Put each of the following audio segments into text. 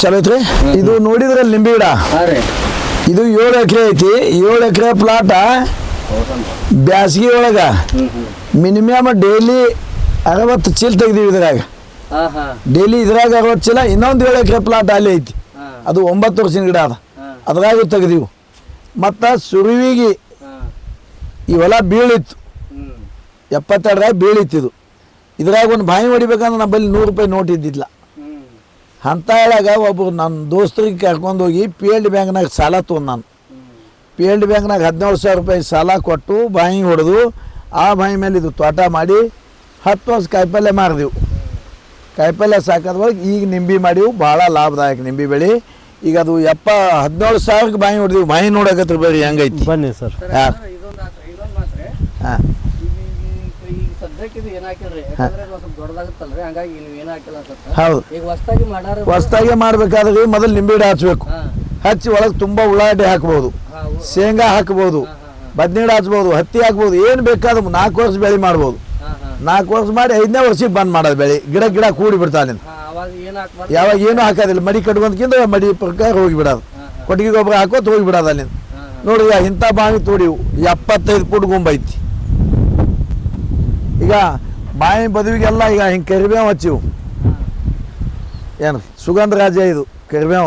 ಚಲೋ ಐತ್ರಿ ಇದು ನೋಡಿದ್ರೆ ನಿಂಬೆ ಗಿಡ? ಇದು ಏಳು ಎಕರೆ ಐತಿ ಏಳು ಎಕರೆ ಪ್ಲಾಟ ಬ್ಯಾಸಗಿ ಒಳಗ. ಮಿನಿಮಮ್ ಡೈಲಿ ಅರವತ್ತು ಚೀಲ ತೆಗ್ದೀವಿ ಇದ್ರಾಗ. ಡೈಲಿ ಇದ್ರಾಗ ಅರವತ್ತು ಚೀಲ ಇನ್ನೊಂದು ಏಳು ಎಕರೆ ಪ್ಲಾಟ್ ಅಲ್ಲಿ ಐತಿ. ಅದು ಒಂಬತ್ತು ವರ್ಷದ ಗಿಡ ಅದ. ಅದ್ರಾಗೂ ತೆಗ್ದೀವಿ. ಮತ್ತು ಸುರುವಿಗೆ ಇವೆಲ್ಲ ಬೀಳಿತ್ತು ಹೊಲ ಬೀಳಿತ್ತು. ಇದು ಎಪ್ಪತ್ತೆರಡರಾಗ ಬೀಳಿತ್ತಿದು ಇದ್ರಾಗ ಒಂದು ಬಾಯಿ ಹೊಡಿಬೇಕಂದ್ರೆ ನಮ್ಮಲ್ಲಿ ನೂರು ರೂಪಾಯಿ ನೋಟ್ ಇದ್ದಿಲ್ಲ ಹೇಳಾಗ ಒಬ್ಬರು ನನ್ನ ದೋಸ್ತರಿಗೆ ಕರ್ಕೊಂಡು ಹೋಗಿ ಪಿ ಎಲ್ ಡಿ ಬ್ಯಾಂಕ್ನಾಗ ಸಾಲ ತೊಗೊಂಡು ನಾನು. ಪಿ ಎಲ್ ಡಿ ಬ್ಯಾಂಕ್ನಾಗ ಹದಿನೇಳು ಸಾವಿರ ರೂಪಾಯಿ ಸಾಲ ಕೊಟ್ಟು ಬಾಯಿ ಹೊಡೆದು ಆ ಬಾಯಿ ಮೇಲೆ ಇದು ತೋಟ ಮಾಡಿ ಹತ್ತು ವರ್ಷ ಕಾಯಿಪಲ್ಯ ಮಾರಿದೆವು. ಕಾಯಿಪಲ್ಯ ಸಾಕೋದ್ರೊಳಗೆ ಒಳಗೆ ಈಗ ನಿಂಬೆ ಮಾಡಿವು ಭಾಳ ಲಾಭದಾಯಕ ನಿಂಬೆ ಬೆಳೆ. ಈಗ ಅದು ಎಪ್ಪ ಹದಿನೇಳು ಸಾವಿರಕ್ಕೆ ಬಾಯಿ ಹೊಡೆದಿವಿ ಬಾಯಿ ನೋಡಕತ್ರ ಬೇರೆ ಹೆಂಗೈತಿ. ಬನ್ನಿ ಸರ್. ಹಾಂ. ಹಾಂ. ಹೌದು. ಹೊಸ್ದಾಗಿ ಮಾಡ್ಬೇಕಾದ್ರೆ ಮೊದಲು ನಿಂಬೆ ಗಿಡ ಹಚ್ಬೇಕು. ಹಚ್ಚಿ ಒಳಗೆ ತುಂಬಾ ಉಳ್ಳಾಗಡ್ಡಿ ಹಾಕ್ಬೋದು. ಶೇಂಗಾ ಹಾಕ್ಬೋದು. ಬದ್ನೀಡ ಹಚ್ಬಹುದು ಹಚ್ಬೋದು ಹತ್ತಿ ಹಾಕ್ಬೋದು ಏನು ಬೇಕಾದ್ರೂ ನಾಲ್ಕು ವರ್ಷ ಬೆಳೆ ಮಾಡ್ಬೋದು. ನಾಲ್ಕು ವರ್ಷ ಮಾಡಿ ಐದನೇ ವರ್ಷಕ್ಕೆ ಬಂದ್ ಮಾಡೋದು ಬೆಳೆ. ಗಿಡ ಗಿಡ ಕೂಡಿ ಬಿಡ್ತಾನೆ ಯಾವಾಗ ಏನು ಹಾಕೋದಿಲ್ಲ. ಮಡಿ ಕಟ್ಕೊಂಡ್ಕಿಂತ ಮಡಿ ಪ್ರಕಾರ ಹೋಗಿ ಬಿಡೋದು. ಹಾಂ ಹಾಂ. ಕೊಟ್ಟಿಗೆ ಗೊಬ್ಬರ ಹಾಕೋತ್ ಹೋಗಿ ಬಿಡೋದು ಅಲ್ಲಿಂದ. ಹಾಂ ಹಾಂ. ನೋಡಿ ಈಗ ಇಂಥ ಬಾವಿ ತೋಡಿವು. ಎಪ್ಪತ್ತೈದು ಫುಟ್ ಗುಂಬ ಐತಿ. ಈಗ ಬಾವಿ ಬದುವಿಗೆಲ್ಲ ಈಗ ಹಿಂಗೆ ಕರಿಬೇವು ಹಚ್ಚಿವು ಏನು ಸುಗಂಧ ರಾಜ ಇದು ಕರಿಬೇವ.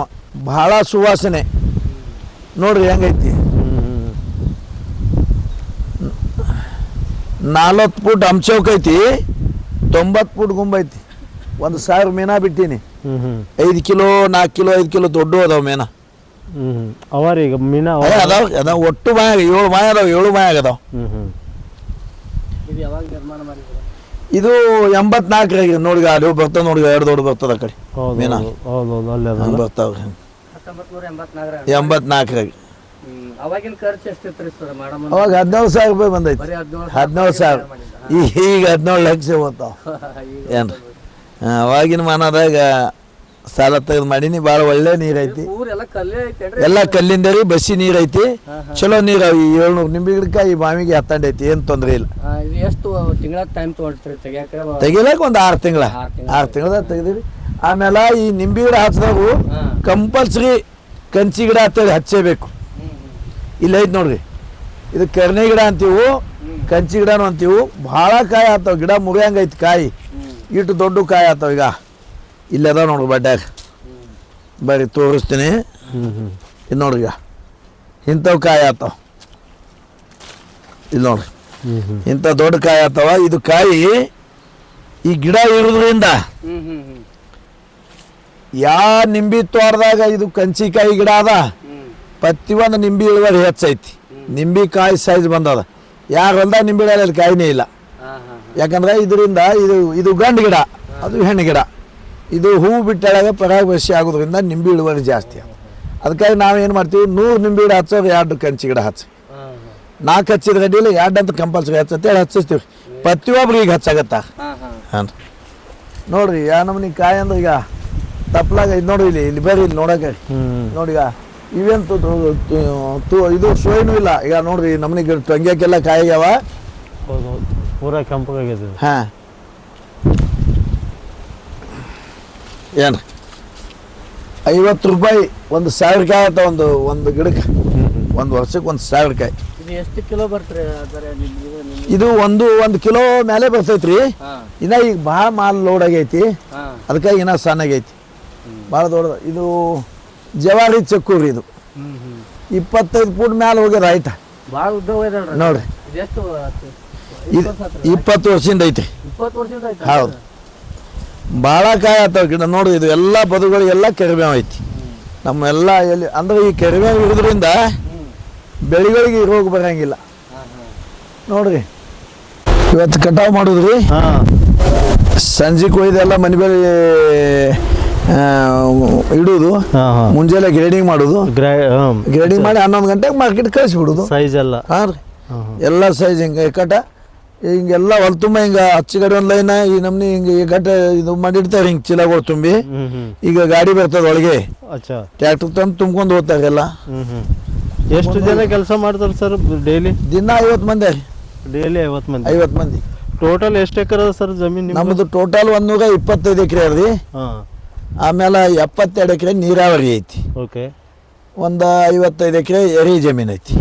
ಭಾಳ ಸುವಾಸನೆ. ನೋಡ್ರಿ ಹೆಂಗೈತಿ. ನಾಲ್ವತ್ತು ಫುಟ್ ಅಂಚೌಕ್ ಐತಿ ತೊಂಬತ್ತು ಫುಟ್ ಗುಂಬೈತಿ ಒಂದು ಸಾವಿರ ಮೀನಾ ಬಿಟ್ಟೀನಿ. ಐದು ಕಿಲೋ ನಾಲ್ಕು ಕಿಲೋ ಐದು ಕಿಲೋ ದೊಡ್ಡ ಅದಾವ ಮೀನಾ. ಹ್ಮ್ ಅವರಿ ಈಗ ಮೀನಾ ಅವ ಅದಾವ ಅದಾವ ಒಟ್ಟು ಮಾಯಾಗ ಏಳು ಮಾಯ ಅದಾವ ಏಳು ಮಾಯಾಗ ಅದಾವ ಹ್ಮ್ ಹ್ಮ್ ಇದು ಯಾವಾಗ ನಿರ್ಮಾಣ ಮಾಡಿದ್ರು ಇದು ಎಂಬತ್ನಾಲ್ಕರಾಗ ನೋಡಿ ಅಲ್ಲಿ ಬರ್ತದೆ ನೋಡಿ ಎರಡು ದೊಡ್ಡ ಬರ್ತದ ಆ ಕಡೆ. ಹೌದು ಮೀನಾ? ಹೌದು ಹೌದು ಹೌದು ಅಲ್ಲೇ ಹಂಗೆ ಅದಲ್ಲ ಬರ್ತಾವ ಹತ್ತೊಂಬತ್ತು ನೂರ ಎಂಬತ್ನಾಲ್ಕರ ಎಂಬತ್ನಾಲ್ಕರಾಗ. ಹ್ಮ್ ಅವಾಗಿನ ಖರ್ಚು ಎಷ್ಟಿತ್ತು ರೀ ಸರ್ ಮಾಡಮ್ ಅವಾಗ ಹದಿನೇಳು ಸಾವಿರ ರೂಪಾಯಿ ಬಂದೈತಿ. ಬರೀ ಹದಿನೇಳು ಹದಿನೇಳು ಸಾವಿರ. ಈಗ ಈಗ ಹದಿನೇಳು ಲಕ್ಷ ಹೋಗ್ತಾವ. ಏನು ಅವಾಗಿನ ಮನದಾಗ ಸಾಲ ತೆಗೆದು ಮಾಡೀನಿ ಭಾಳ ಒಳ್ಳೆ ನೀರು ಐತಿ ಊರೆಲ್ಲ ಕಲ್ಲೇ ಐತೇನ್ರಿ? ಎಲ್ಲ ಕಲ್ಲಿಂದ ರೀ ಬಸ್ಸಿ ನೀರು ಐತಿ. ಚಲೋ ನೀರು ಈ ಏಳ್ನೂರು ನಿಂಬೆ ಗಿಡಕ್ಕೆ ಈ ಬಾವಿಗೆ ಹತ್ತಂಡೈತಿ ಏನು ತೊಂದರೆ ಇಲ್ಲ. ಆ, ಇದು ಎಷ್ಟು ತಿಂಗಳ ಟೈಮ್ ತೊಗೊಳ್ತೀರಿ ತೆಗಿಯಾಕ? ತೆಗಿಲಕ್ಕ ಒಂದು ಆರು ತಿಂಗಳ. ಆರ್ ತಿಂಗ್ಳ. ಆರು ತಿಂಗಳದಾಗ ತೆಗ್ದಿರಿ ಆಮೇಲೆ ಈ ನಿಂಬೆ ಗಿಡ ಹಚ್ಚಿದಾಗ ಹಾ. ಕಂಪಲ್ಸರಿ ಕಂಚಿ ಗಿಡ ಅಂತೇಳಿ ಹಚ್ಚೇಬೇಕು. ಇಲ್ಲ ಐತೆ ನೋಡ್ರಿ. ಇದು ಕರ್ನೆ ಗಿಡ ಅಂತೀವು ಕಂಚಿ ಗಿಡನೂ ಅಂತೀವು. ಭಾಳ ಕಾಯಿ ಆಗ್ತಾವ. ಗಿಡ ಮುಗಿಯಂಗೈತಿ ಕಾಯಿ. ಇಟ್ಟು ದೊಡ್ಡ ಕಾಯಿ ಆಗ್ತಾವ ಈಗ. ಇಲ್ಲಿ ಅದಾವ ನೋಡ್ರಿ ಬಡ್ಡ್ಯಾಗ ಬರ್ರಿ ತೋರಿಸ್ತೀನಿ. ಇದು ನೋಡ್ರಿ ಇಂಥವು ಕಾಯಿ ಆತಾವ. ಇಲ್ಲಿ ನೋಡ್ರಿ. ಇಂಥ ದೊಡ್ಡ ಕಾಯಿ ಆತಾವ. ಇದು ಕಾಯಿ ಈ ಗಿಡ ಇರೋದ್ರಿಂದ ಯಾ ನಿಂಬಿ ತೋಟದಾಗ ಇದು ಕಂಚಿಕಾಯಿ ಗಿಡ ಅದ ಪ್ರತಿ ಒಂದು ನಿಂಬಿ ಇಳುವರಿ ಹೆಚ್ಚೈತಿ. ನಿಂಬಿ ಕಾಯಿ ಸೈಜ್ ಬಂದದ. ಯಾರ ಹೊಲ್ದಾಗ ನಿಂಬಿ ಗಿಡ ಕಾಯಿನೇ ಇಲ್ಲ. ಯಾಕಂದ್ರೆ ಇದರಿಂದ ಇದು ಇದು ಗಂಡು ಗಿಡ ಅದು ಹೆಣ್ಣು ಗಿಡ. ಇದು ಹೂವು ಬಿಟ್ಟಾಗ ಪರಾಗವಶಿ ಆಗೋದ್ರಿಂದ ನಿಂಬೆ ಇಳುವರಿ ಜಾಸ್ತಿ ಆಗುತ್ತೆ. ಅದಕ್ಕಾಗಿ ನಾವು ಏನು ಮಾಡ್ತೀವಿ ನೂರು ನಿಂಬೆ ಗಿಡ ಹಚ್ಚೋದು ಎರಡು ಕಂಚಿ ಗಿಡ ಹಚ್ಚಿ. ಹಾ ನಾಲ್ಕು ಹಚ್ಚಿದ ಗಡಿಯಲ್ಲಿ ಎರಡು ಅಂತ ಕಂಪಲ್ಸರಿ ಹಚ್ಚತ್ತೇಳಿ ಹಚ್ಚಿಸ್ತೀವಿ. ಪ್ರತಿಯೊಬ್ರು ಈಗ ಹಚ್ಚಾಗತ್ತ? ಹಾ ಹಾ. ಹಾಂ ನೋಡ್ರಿ ಯಾ ನಮ್ನಿ ಕಾಯಿ ಅಂದ್ರೆ ಈಗ ತಪ್ಪಲಾಗ ಇದು ನೋಡ್ರಿ ಇಲ್ಲಿ ಇಲ್ಲಿ ಬರ್ರಿ ಇಲ್ಲಿ ನೋಡಕ್ಕೆ. ನೋಡಿ ಈಗ ಇವೇನು ತು- ಇದು ಸೋಯ್ನು ಇಲ್ಲ. ಈಗ ನೋಡ್ರಿ ನಮ್ಮನಿ ಗಿಡ ಟೊಂಗ್ಯಕ್ಕೆಲ್ಲ ಕಾಯಿಗ್ಯಾವ ಪೂರಾ ಕೆಂಪಗಾಗಿದೆ. ಹಾಂ. ಏನು ಐವತ್ತು ರೂಪಾಯಿ ಒಂದು ಸಾವಿರ ಕಾಯಿ ಒಂದು ಒಂದು ಗಿಡಕ್ಕೆ. ಒಂದು ವರ್ಷಕ್ಕೆ ಒಂದು ಸಾವಿರ ಕಾಯಿ ಇದು ಎಷ್ಟು ಕಿಲೋ ಬರ್ತೀರಿ ಅದರ ಇದು ಒಂದು ಒಂದು ಕಿಲೋ ಮೇಲೆ ಬರ್ತೈತ್ರಿ. ಇನ್ನ ಈಗ ಭಾಳ ಮಾಲ್ ಲೋಡ್ ಆಗೈತಿ. ಅದಕ್ಕೆ ಅದಕ್ಕಾಗಿ ಇನ್ನ ಸಣ್ಣಗೈತಿ. ಭಾಳ ದೊಡ್ಡದು. ಇದು ಜವಾರಿ ಚಕ್ಕೂರಿ ಇದು. ಇಪ್ಪತ್ತೈದು ಫೂಟ್ ಮೇಲೆ ಹೋಗ್ಯದ ಆಯ್ತ? ಭಾಳ ಉದ್ದ ನೋಡ್ರಿ. ಇಪ್ಪತ್ತು ವರ್ಷದಿಂದ ಐತಿ ಇಪ್ಪತ್ತು ವರ್ಷದಿಂದ ಆಯ್ತಾ ಹೌದು. ಭಾಳ ಕಾಯಿ ಆಗ್ತಾವೆ ಗಿಡ. ನೋಡ್ರಿ ಇದು ಎಲ್ಲ ಬದುಗಳಿಗೆಲ್ಲ ಕೆರಿಬೇವು ಐತಿ. ನಮ್ಮ ಎಲ್ಲ ಎಲ್ಲಿ ಅಂದ್ರೆ ಈ ಕೆರಿಬೇವು ಇರೋದ್ರಿಂದ ಬೆಳಿಗಳಿಗೆ ರೋಗ ಬರಂಗಿಲ್ಲ. ನೋಡ್ರಿ. ಇವತ್ತು ಕಟಾವು ಮಾಡೋದ್ರಿ? ಹಾ. ಸಂಜೆ ಕೊಯ್ದೆಲ್ಲ ಮನೆ ಬೇರೆ ಇಡುದು. ಮುಂಜಾನೆ ಗ್ರೇಡಿಂಗ್ ಮಾಡೋದು. ಗ್ರೇಡಿಂಗ್ ಮಾಡಿ ಹನ್ನೊಂದು ಗಂಟೆಗೆ ಮಾರ್ಕೆಟ್ ಕಳಿಸ್ಬಿಡೋದು ಸೈಜ್ ಎಲ್ಲ. ಹಾಂ ರೀ ಎಲ್ಲ ಸೈಜ್ ಹಿಂಗೆ ಕಟ ಹಿಂಗೆಲ್ಲ ಹೊಲ ತುಂಬ ಹಿಂಗೆ ಹಚ್ಚಿ ಕಡೆ ಒಂದು ಲೈನ ಈ ನಮ್ನಿ ಹಿಂಗೆ ಈ ಗಟ್ಟ ಇದು ಮಾಡಿರ್ತಾರೆ ಹಿಂಗೆ ಚೀಲಗಳು ತುಂಬಿ. ಈಗ ಗಾಡಿ ಬರ್ತದೆ ಒಳಗೆ. ಅಚ್ಚಾ. ಟ್ರ್ಯಾಕ್ಟರ್ ತಂದು ತುಂಬ್ಕೊಂಡು ಹೋಗ್ತಾರೆ ಎಲ್ಲ ಹ್ಮ್ ಹ್ಮ್. ಎಷ್ಟು ಜನ ಕೆಲಸ ಮಾಡ್ತಾರೆ ಸರ್ ಡೈಲಿ? ದಿನ ಐವತ್ತು ಮಂದಿ ಡೈಲಿ ಐವತ್ತು ಮಂದಿ? ಐವತ್ತು ಮಂದಿ. ಟೋಟಲ್ ಎಷ್ಟು ಎಕರೆ ಸರ್ ಜಮೀನು ನಿಮ್ದು? ನಮ್ಮದು ಟೋಟಲ್ ನೂರ ಇಪ್ಪತ್ತೈದು ಎಕರೆ ಅದ ಹಾಂ. ಆಮೇಲೆ ಎಪ್ಪತ್ತೆರಡು ಎಕರೆ ನೀರಾವರಿ ಐತಿ. ಓಕೆ. ಒಂದು ಐವತ್ತೈದು ಎಕರೆ ಎರಿ ಜಮೀನು ಐತಿ.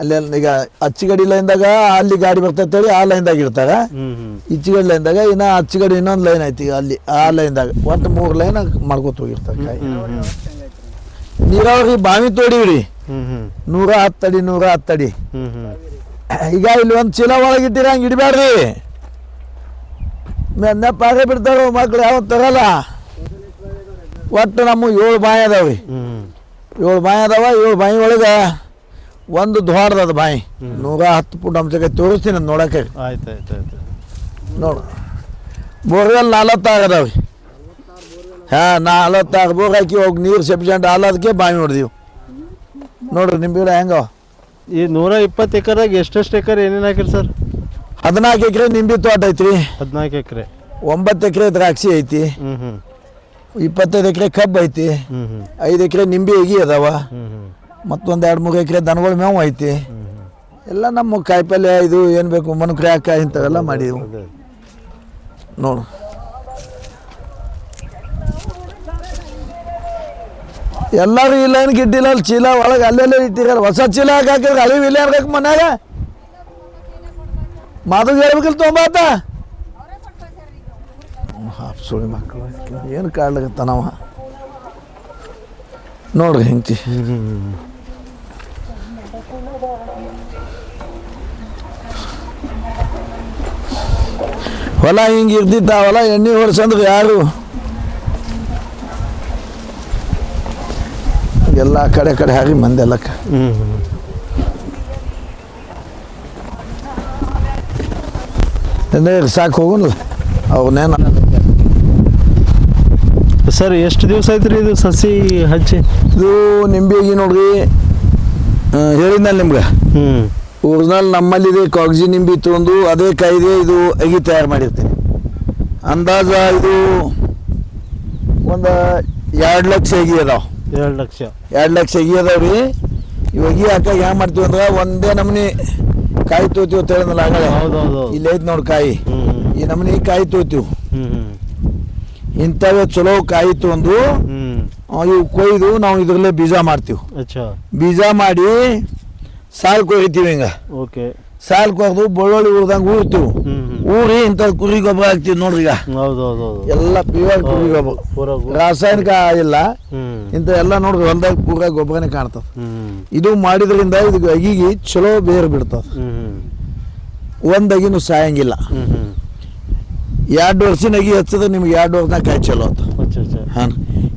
ಅಲ್ಲಿ ಈಗ ಅಚ್ಚಿಗಡಿ ಲೈನ್ದಾಗ ಅಲ್ಲಿ ಗಾಡಿ ಬರ್ತೈತೆ ಹೇಳಿ ಆ ಲೈನ್ದಾಗ ಇರ್ತಾರ ಹ್ಞೂ ಹ್ಞೂ ಇಚ್ಚಿಗಡಿ ಲೈನ್ದಾಗ ಇನ್ನು ಅಚ್ಚಿಗಡಿ ಇನ್ನೊಂದು ಲೈನ್ ಐತಿ ಅಲ್ಲಿ ಆ ಲೈನ್ದಾಗ ಒಟ್ಟು ಮೂರು ಲೈನ್ ಮಾಡ್ಕೋತ ಹೋಗಿರ್ತಾರೆ ನೀರಾವರಿ ಬಾವಿ ತೋಡಿವ್ರಿ ನೂರ ಹತ್ತಡಿ ನೂರ ಹತ್ತಡಿ ಈಗ ಇಲ್ಲಿ ಒಂದು ಚೀಲ ಒಳಗೆ ಇಟ್ಟಿರ ಹಂಗೆ ಇಡಬೇಡ್ರಿ ಮೆನ್ನ ಪಾರೆ ಬಿಡ್ತಾರೋ ಮಕ್ಳು ಯಾವ ತರಲ್ಲ. ಒಟ್ಟು ನಮ್ಮ ಏಳು ಬಾಯಿ ಅದಾವ್ರಿ. ಏಳು ಬಾಯಿ ಅದಾವ ಏಳು ಬಾಯಿ ಒಳಗೆ. ಒಂದು ದ್ವಾರದದ ಬಾಯಿ. ನೂರ ಹತ್ತು ಫುಟ್ ಅಂಶಕ್ಕೆ ತೋರಿಸ್ತೀನಿ ಅದು ನೋಡಕ್ಕೆ. ಆಯ್ತು ಆಯ್ತು ಆಯ್ತು ನೋಡು. ಬೋರ್ವೆಲ್ ನಾಲ್ವತ್ತಾರು ಅದಾವೆ ಹಾಂ ನಾಲ್ವತ್ತಾರು ಬೋರ್ ಹಾಕಿ ಹೋಗಿ ನೀರು ಸಫಿಷಿಯಂಟ್ ಆಲೋದಕ್ಕೆ ಬಾಯಿ ಹೊಡೆದೀವಿ ನೋಡ್ರಿ ನಿಮ್ಮ ಹೆಂಗ? ಈ ನೂರ ಇಪ್ಪತ್ತು ಎಕರೆದಾಗ ಎಷ್ಟೆಷ್ಟು ಎಕರೆ ಏನೇನು ಹಾಕಿರಿ ಸರ್? ಹದಿನಾಲ್ಕು ಎಕರೆ ನಿಂಬೆ ತೋಟ ಐತ್ರಿ. ಹದಿನಾಲ್ಕು ಎಕರೆ. ಒಂಬತ್ತು ಎಕರೆ ದ್ರಾಕ್ಷಿ ಐತಿ. ಹ್ಞೂ ಹ್ಞೂ ಇಪ್ಪತ್ತೈದು ಎಕರೆ ಕಬ್ಬು ಐತಿ. ಐದು ಎಕರೆ ನಿಂಬೆ ಎಗಿ ಅದಾವ. ಮತ್ತೊಂದು ಎರಡು ಮೂರು ಎಕರೆ ದನಗಳು ಮೇವು ಐತಿ. ಎಲ್ಲ ನಮ್ಮ ಕಾಯಿಪಲ್ಯ ಇದು ಏನು ಬೇಕು ಮನುಕ್ರ್ಯಾಕ ಇಂಥವೆಲ್ಲ ಮಾಡಿದೆವು. ನೋಡು. ಎಲ್ಲರೂ ಇಲ್ಲ ಏನು ಗಿಡ್ಡಿಲ್ಲ ಅಲ್ಲಿ ಚೀಲ ಒಳಗೆ ಅಲ್ಲೆಲ್ಲ ಇಟ್ಟಿರಲ್ಲ. ಹೊಸ ಚೀಲ ಹಾಕಿ ಹಾಕಿದ್ರೆ? ಹಳಿವು ಇಲ್ಲ ಹಾಕಕ್ಕೆ ಮನ್ಯಾಗ. ಮಾತು ಹೇಳ್ಬೇಕಿಲ್ಲ ತೊಂಬಾತ ಸುಳಿ ಮಕ್ಕಳು ಏನು ಕಾಡ್ಲಾಗತ್ತಾನವ ನೋಡ್ರಿ ಹಿಂಗೆ ಹೊಲ ಹಿಂಗೆ ಇರ್ತಿತ್ತ ಹೊಲ ಎಣ್ಣೆ ಹೊಡ್ಸಂದ್ರೆ ಯಾರು? ಎಲ್ಲ ಕಡೆ ಕಡೆ ಹಾಕಿ ಮಂದೆಲ್ಲಕ್ಕ ಎಣ್ಣೆ ಸಾಕು ಹೋಗೋಣ ಅವನೇನ ಸರ್ ಎಷ್ಟು ದಿವಸ ಆಯ್ತು ರೀ ಇದು ಸಸಿ ಹಚ್ಚಿ ಇದು ನಿಂಬೆಗಿ ನೋಡ್ರಿ. ಆ, ಹೇಳಿದ್ನಲ್ಲ ನಿಮ್ಗೆ? ಒರಿಜಿನಲ್ ನಮ್ಮಲ್ಲಿದೆ ಕಾಗಜಿ ನಿಂಬಿ ತೊಗೊಂಡು ಅದೇ ಕಾಯ್ದೆ ಇದು ಅಗಿ ತಯಾರು ಮಾಡಿರ್ತೀನಿ. ಅಂದಾಜ ಇದು ಒಂದು ಎರಡು ಲಕ್ಷ ಅಗಿ ಅದಾವ. ಎರಡು ಲಕ್ಷ. ಎರಡು ಲಕ್ಷ ಅಗಿ ಅದಾವ ರೀ. ಇವಾಗ ಅಕ್ಕ ಹಾಕಾಗ ಹೆಂಗೆ ಮಾಡ್ತೀವಿ ಅಂದ್ರೆ ಒಂದೇ ನಮೂನಿ ಕಾಯಿ ತೋತೀವಿ ಅಂತ ಹೇಳಿದ್ನಲ್ಲ ಆಗಲೇ. ಹೌದು ಹೌದು ಹೌದು ಇಲ್ಲಿ ಐತೆ ನೋಡಿ ಕಾಯಿ. ಈ ನಮೂನಿ ಕಾಯಿ ತೋತೀವಿ. ಇಂಥವೇ ಚಲೋ ಕಾಯಿ ಆ, ಇವು ಕೊಯ್ದು ನಾವು ಇದರಲ್ಲೇ ಬೀಜ ಮಾಡ್ತೀವಿ. ಅಚ್ಚಾ. ಬೀಜ ಮಾಡಿ ಸಾಲು ಕೊಯ್ತೀವಿ ಹಿಂಗ. ಓಕೆ. ಸಾಲು ಕೊಯ್ದು ಬಳ್ಳೊಳ್ಳಿ ಉಳ್ದಂಗೆ ಊರ್ತೀವಿ ಊರಿ ಇಂಥ ಕುರಿ ಗೊಬ್ಬರ ಹಾಕ್ತೀವಿ ನೋಡ್ರಿ ಈಗ ಹೌದು ಹೌದು ಹೌದು. ಎಲ್ಲ ಪ್ಯೂರ್ ಕುರಿ ಗೊಬ್ಬರ. ರಾಸಾಯನಿಕ ಇಲ್ಲ ಇಂತ ಇಂಥ ಎಲ್ಲ ನೋಡ್ರಿ ಹೊಲ್ದಾಗ ಪೂರ ಗೊಬ್ಬರನೇ ಕಾಣ್ತದೆ. ಇದು ಮಾಡಿದ್ರಿಂದ ಇದು ಅಗಿಗಿ ಚಲೋ ಬೇರು ಬಿಡ್ತದೆ. ಅಗಿನೂ ಸಾಯಂಗಿಲ್ಲ. ಎರಡು ವರ್ಷ ಅಗಿ ಹಚ್ಚಿದ್ರೆ ನಿಮ್ಗೆ ಎರಡು ವರ್ಷದಾಗ ಕಾಯಿ ಚಲೋ ಆಯ್ತು ಹಾಂ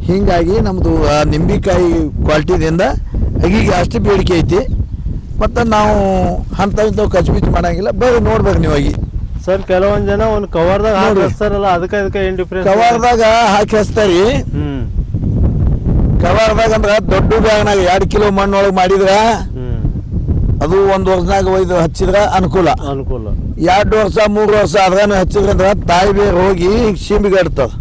ಹೀಗಾಗಿ ನಮ್ಮದು ಆ ನಿಂಬೆಕಾಯಿ ಕ್ವಾಲಿಟಿದಿಂದ ಅಗಿಗೆ ಅಷ್ಟು ಬೇಡಿಕೆ ಐತಿ. ಮತ್ತು ನಾವು ಅಂಥವು ಇಂಥವು ಖರ್ಚು ಬಿಚ್ಚು ಮಾಡೋಂಗಿಲ್ಲ. ಬೇರೆ ನೋಡ್ಬೇಕು ನೀವು ಅಗಿ ಸರ್ ಕೆಲವೊಂದು ಜನ ಒಂದು ಕವರ್ದಾಗ ಹಾಕಿ ಹಚ್ತಾರಲ್ಲ ಅದಕ್ಕೆ ಅದಕ್ಕೆ ಏನು ಡಿಫ್ರೆನ್ಸ್ ಕವರ್ದಾಗ ಹಾಕಿ ಹಚ್ತಾರಿ. ಹ್ಞೂ ಕವರ್ದಾಗ ಅಂದ್ರೆ ದೊಡ್ಡ ಬ್ಯಾಗ್ನಾಗ ಎರಡು ಕಿಲೋ ಮಣ್ಣೊಳಗೆ ಮಾಡಿದ್ರೆ ಅದು ಒಂದು ವರ್ಷದಾಗ ಒಯ್ದು ಹಚ್ಚಿದ್ರೆ ಅನುಕೂಲ. ಅನುಕೂಲ. ಎರಡು ವರ್ಷ ಮೂರು ವರ್ಷ ಅದನ್ನು ಹಚ್ಚಿದ್ರಂದ್ರೆ ತಾಯಿ ಬೇರೆ ಹೋಗಿ ಹಿಂಗೆ ಶಿಂಬಿಗಡ್ತದೆ.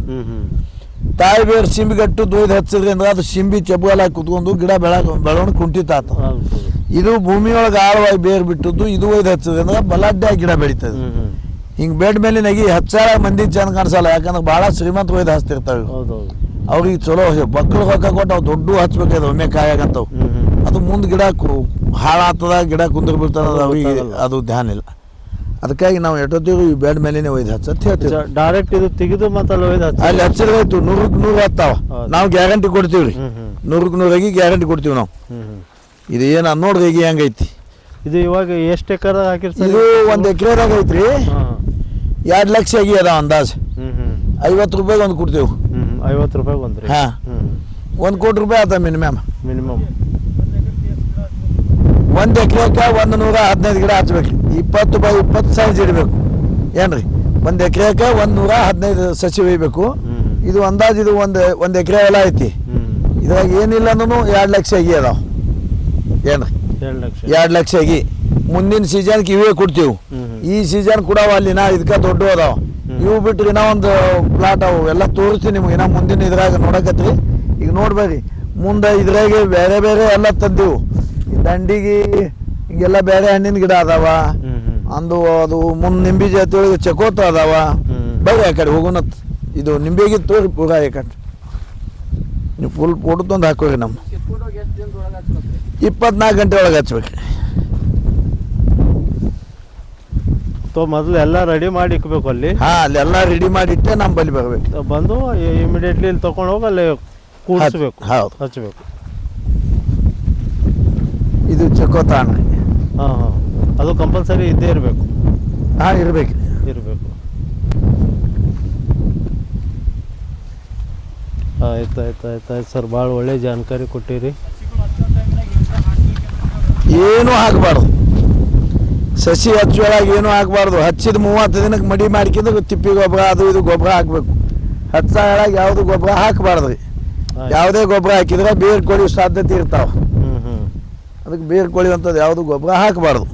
ತಾಯಿ ಬೇರು ಸಿಂಬಿಗಟ್ಟು ದೂದ್ ಹಚ್ಚಿದ್ರಿಂದ ಅದು ಸಿಂಬಿ ಚೆಬ್ಬಲ ಕುತ್ಕೊಂಡು ಗಿಡ ಬೆಳ ಬೆಳವಣಿಗೆ ಕುಂಠಿತಾತ. ಇದು ಭೂಮಿಯೊಳಗೆ ಆಳವಾಗಿ ಬೇರು ಬಿಟ್ಟದ್ದು ಇದು ಒಯ್ದು ಹಚ್ಚಿದ್ರಿಂದ ಬಲಾಢ್ಯ ಗಿಡ ಬೆಳೀತದೆ. ಹಿಂಗೆ ಬೆಡ್ ಮೇಲೆ ನಗಿ ಹಚ್ಚಾರ ಮಂದಿ ಚಂದ ಕಾಣಿಸಲ್ಲ ಯಾಕಂದ್ರೆ ಭಾಳ ಶ್ರೀಮಂತ ಒಯ್ದು ಹಚ್ತಿರ್ತಾವೆ ಅವ್ರಿಗೆ ಚಲೋ ಮಕ್ಳು ಹೊಕ್ಕ ಕೊಟ್ಟು ಅವು ದೊಡ್ಡ ಹಚ್ಬೇಕಾಯ್ತು ಒಮ್ಮೆ ಕಾಯಾಗಂತವು. ಅದು ಮುಂದೆ ಗಿಡ ಹಾಳಾಗ್ತದ ಗಿಡ ಕುಂದ್ರ ಬೀಳ್ತದ ಅವ್ರಿಗೆ ಅದು ಧ್ಯಾನ ಇಲ್ಲ. ಅದಕ್ಕಾಗಿ ನಾವು ಎಷ್ಟೊತ್ತಿಗೂ ಈ ಬೆಡ್ ಮೇಲೇನೆ ಒಯ್ದು ಹಚ್ಚತ್ ಹೇಳ್ತೀವಿ. ಡೈರೆಕ್ಟ್ ಇದು ತೆಗೆದು ಮತ್ತೆ ಅಲ್ಲಿ ಒಯ್ದು ಹಚ್ಚಿ ಅಲ್ಲಿ ಹಚ್ಚಿದ್ರೆ ಆಯ್ತು ನೂರಕ್ಕೆ ನೂರು ಹತ್ತಾವ ನಾವು ಗ್ಯಾರಂಟಿ ಕೊಡ್ತೀವಿ ರೀ ನೂರಕ್ಕೆ ನೂರಾಗಿ ಗ್ಯಾರಂಟಿ ಕೊಡ್ತೀವಿ ನಾವು. ಇದು ಏನು ನೋಡ್ರಿ ಈಗ ಹೆಂಗೈತಿ? ಇದು ಇವಾಗ ಎಷ್ಟು ಎಕರೆ ಹಾಕಿರ್ತೀವಿ ಇದು ಒಂದು ಎಕರೆದಾಗ ಐತ್ರಿ. ಎರಡು ಲಕ್ಷ ಆಗಿ ಅದ ಅಂದಾಜು. ಐವತ್ತು ರೂಪಾಯಿಗೆ ಒಂದು ಕೊಡ್ತೀವಿ. ಐವತ್ತು ರೂಪಾಯಿಗೆ ಒಂದು ಹಾಂ. ಒಂದು ಕೋಟಿ ರೂಪಾಯಿ ಆತ ಮಿನಿಮಮ್. ಮಿನಿಮಮ್. ಒಂದು ಎಕರೆಗೆ ಒಂದು ನೂರ ಹದಿನೈದು ಗಿಡ ಹಚ್ಬೇಕು. ಇಪ್ಪತ್ತು ಬೈ ಇಪ್ಪತ್ತು ಸೈಜ್ ಇಡಬೇಕು. ಏನ್ರಿ? ಒಂದು ಎಕರೆಗೆ ಒಂದು ನೂರ ಹದಿನೈದು ಸಸಿ ಒಯ್ಬೇಕು. ಇದು ಅಂದಾಜು ಇದು ಒಂದು ಒಂದು ಎಕರೆ ಎಲ್ಲ ಐತಿ. ಇದ್ರಾಗ ಏನಿಲ್ಲ ಅಂದ್ರೂ ಎರಡು ಲಕ್ಷ ಆಗಿ ಅದಾವ. ಏನ್ರಿ? ಎರಡು ಲಕ್ಷ. ಆಗಿ ಮುಂದಿನ ಸೀಸನ್ಗೆ ಇವೇ ಕೊಡ್ತೀವಿ. ಈ ಸೀಸನ್ ಕೂಡ ನಾ ಇದಕ್ಕೆ ದೊಡ್ಡ ಅದಾವ. ಇವು ಬಿಟ್ಟು ಇನ್ನೂ ಒಂದು ಪ್ಲಾಟ್ ಅವು. ಎಲ್ಲ ತೋರಿಸ್ತೀನಿ ನಿಮ್ಗೆ. ಇನ್ನೂ ಮುಂದಿನ ಇದ್ರಾಗ ನೋಡಕತ್ರಿ. ಈಗ ನೋಡ್ಬೇಡಿ ಮುಂದೆ ಇದ್ರಾಗೆ ಬೇರೆ ಬೇರೆ ಎಲ್ಲ ತಂದೀವು. ದಂಡಿಗೆ ಹಿಂಗೆಲ್ಲ ಬೇರೆ ಹಣ್ಣಿನ ಗಿಡ ಅದಾವ. ಹ್ಞೂ ಹ್ಞೂ ಅಂದು ಅದು ಮುಂದೆ ನಿಂಬಿ ಜಾತಿ ಒಳಗೆ ಚಕೋತ ಅದಾವ. ಬರ್ರಿ ಆ ಕಡೆ ಹೋಗೋಣತ್ ಇದು ನಿಂಬೆಗೆ ತೋರಿ ಪೂರ ಈ ಕಡೆ. ನೀವು ಫುಲ್ ಫೋಟೋ ತಂದು ಹಾಕೋರಿ ನಮ್ಮ. ಹಚ್ಬೇಕು ಇಪ್ಪತ್ನಾಲ್ಕು ಗಂಟೆ ಒಳಗೆ ಹಚ್ಬೇಕ್ರಿ ತೋ ಮೊದಲು ಎಲ್ಲ ರೆಡಿ ಮಾಡಿ ಇಕ್ಬೇಕು ಅಲ್ಲಿ. ಹಾಂ ಅಲ್ಲೆಲ್ಲ ರೆಡಿ ಮಾಡಿ ಇಟ್ಟೆ ನಮ್ಮ ಬಲಿ ಬರ್ಬೇಕು. ಬಂದು ಇಮಿಡಿಯೇಟ್ಲಿ ಇಲ್ಲಿ ತೊಗೊಂಡು ಹೋಗಿ ಅಲ್ಲಿ ಕೂಡಿಸ್ಬೇಕು. ಹೌದು. ಹಚ್ಬೇಕು. ಇದು ಚಕೋತಾಣ ಹಾಂ ಹಾಂ. ಅದು ಕಂಪಲ್ಸರಿ ಇದ್ದೇ ಇರಬೇಕು. ಹಾಂ ಇರಬೇಕು. ಇರಬೇಕು. ಆಯ್ತು ಆಯ್ತು ಆಯ್ತು ಆಯ್ತು ಸರ್. ಭಾಳ ಒಳ್ಳೆ ಜಾನ್ಕಾರಿ ಕೊಟ್ಟಿರಿ. ಏನೂ ಹಾಕಬಾರ್ದು ಸಸಿ ಹಚ್ಚೊಳಗೆ ಏನೂ ಹಾಕಬಾರ್ದು ಹಚ್ಚಿದ ಮೂವತ್ತು ದಿನಕ್ಕೆ ಮಡಿ ಮಾಡ್ಕಿದ್ರೆ ತಿಪ್ಪಿ ಗೊಬ್ಬರ ಅದು ಇದು ಗೊಬ್ಬರ ಹಾಕಬೇಕು. ಒಳಗೆ ಯಾವುದು ಗೊಬ್ಬರ ಹಾಕಬಾರ್ದು. ಯಾವುದೇ ಗೊಬ್ಬರ ಹಾಕಿದ್ರೆ ಬೇರು ಕೊಡಿ ಸಾಧ್ಯತೆ ಇರ್ತಾವೆ. ಅದಕ್ಕೆ ಬೇರು ಕೊಳೆಯುವಂಥದ್ದು ಯಾವುದು ಗೊಬ್ಬರ ಹಾಕಬಾರ್ದು.